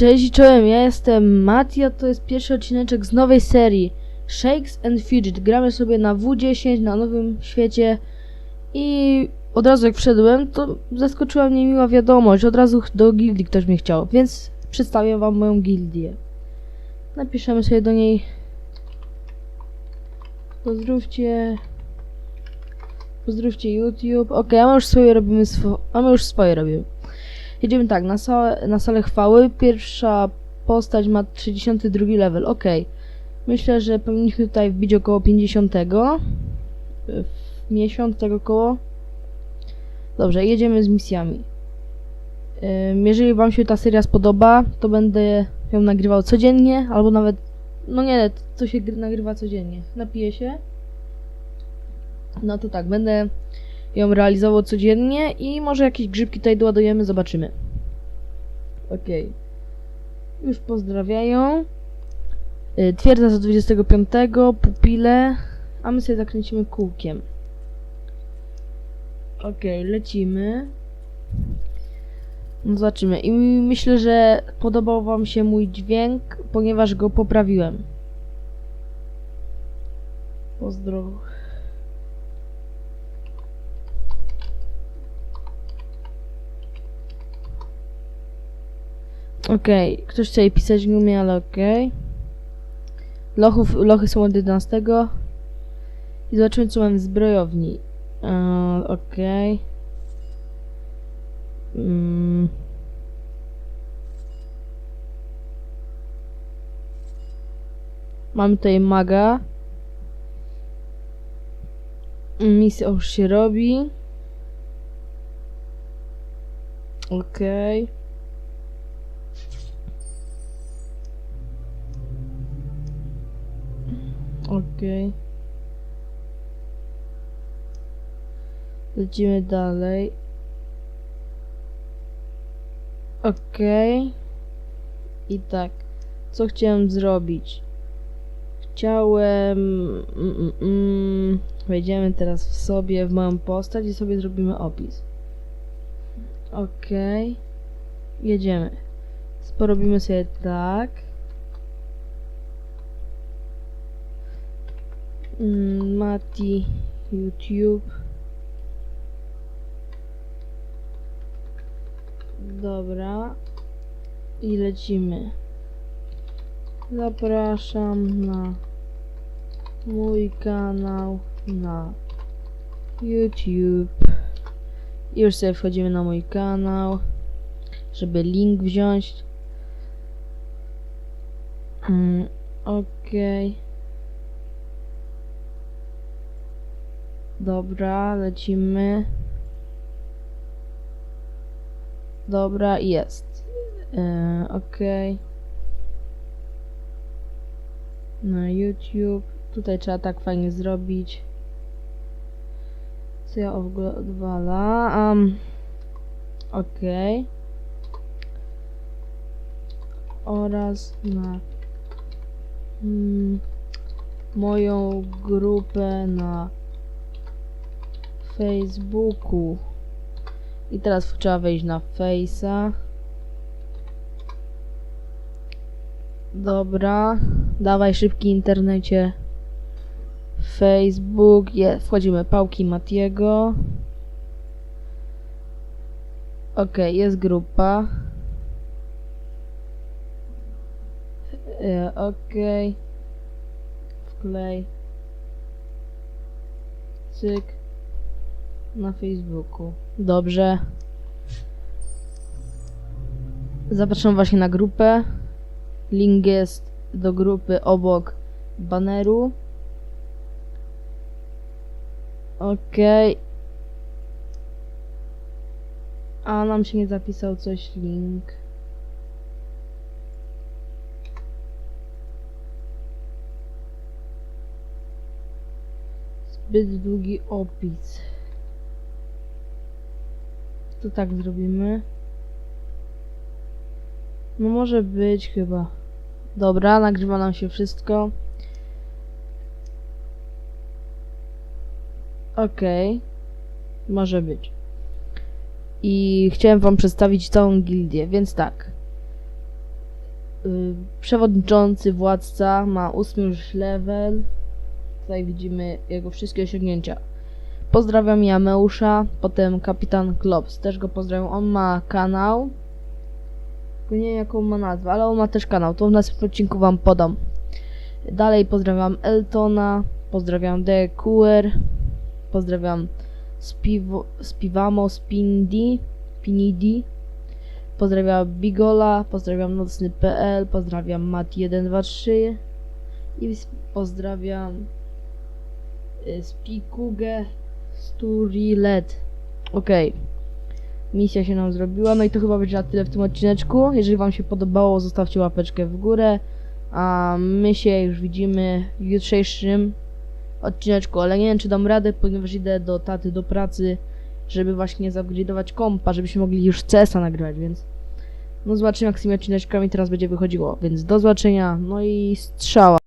Cześć czołem, ja jestem Mati, a to jest pierwszy odcineczek z nowej serii Shakes and Fidget. Gramy sobie na W10 na nowym świecie i od razu jak wszedłem, to zaskoczyła mnie miła wiadomość. Od razu do gildii ktoś mnie chciał, więc przedstawię wam moją gildię. Napiszemy sobie do niej Pozdrówcie Pozdrówcie YouTube. Ok, a my już swoje robimy swo- a my już swoje robimy. Jedziemy tak, na salę, na salę chwały. Pierwsza postać ma 32 level. Ok. Myślę, że powinniśmy tutaj wbić około 50. W miesiąc tego koło. Dobrze, jedziemy z misjami. Jeżeli Wam się ta seria spodoba, to będę ją nagrywał codziennie, albo nawet. No nie, to się gry- nagrywa codziennie. Napiję się. No to tak, będę ją realizował codziennie i może jakieś grzybki tutaj doładujemy, zobaczymy. Okej. Już pozdrawiają. Y, Twierdza z 25, pupile, a my sobie zakręcimy kółkiem. Okej, lecimy. No zobaczymy. I myślę, że podobał wam się mój dźwięk, ponieważ go poprawiłem. Pozdro. Okej, ktoś chce pisać nie umie, ale okej. Lochów, lochy są od 11. I zobaczymy co mam w zbrojowni. Eee, okej. Mm. Mamy tutaj maga. Misja już się robi. Okej. Okej. Lecimy dalej. Okej. I tak. Co chciałem zrobić? Chciałem... Mm, mm, mm, wejdziemy teraz w sobie, w moją postać i sobie zrobimy opis. Okej. Jedziemy. Porobimy sobie tak. Mati YouTube. Dobra. I lecimy. Zapraszam na mój kanał na YouTube. Już sobie wchodzimy na mój kanał, żeby link wziąć. Mm, Okej. Dobra, lecimy. Dobra, jest. E, Okej. Na YouTube. Tutaj trzeba tak fajnie zrobić. Co ja w ogóle odwala? Um, Okej. Oraz na mm, moją grupę na Facebooku. I teraz trzeba wejść na Face'a. Dobra. Dawaj szybki internecie. Facebook. Je, wchodzimy pałki Matiego. Ok, jest grupa. E, ok. Wklej. Cyk na Facebooku. Dobrze. Zapraszam właśnie na grupę. Link jest do grupy obok baneru. Okej. A nam się nie zapisał coś link. Zbyt długi opis. To tak zrobimy. No może być chyba. Dobra, nagrywa nam się wszystko. Okej. Może być. I chciałem wam przedstawić całą gildię, więc tak. y, przewodniczący, władca, ma ósmy już level. Tutaj widzimy jego wszystkie osiągnięcia. Pozdrawiam Jameusza, potem kapitan Klops, też go pozdrawiam. On ma kanał. Nie wiem jaką ma nazwę, ale on ma też kanał. To w następnym odcinku wam podam. Dalej pozdrawiam Eltona, pozdrawiam DQR, pozdrawiam Spiwo, Spiwamo, Spindi, Pinidi, pozdrawiam Bigola, pozdrawiam Nocny.pl, pozdrawiam Mat123 i pozdrawiam y, Spikugę Sturilet. Okej. Misja się nam zrobiła, no i to chyba będzie na tyle w tym odcineczku. Jeżeli wam się podobało, zostawcie łapeczkę w górę. A my się już widzimy w jutrzejszym odcineczku, ale nie wiem czy dam radę, ponieważ idę do taty do pracy, żeby właśnie zupgrade'ować kompa, żebyśmy mogli już CS-a nagrywać, więc no zobaczymy jak z tymi odcineczkami teraz będzie wychodziło, więc do zobaczenia, no i strzała.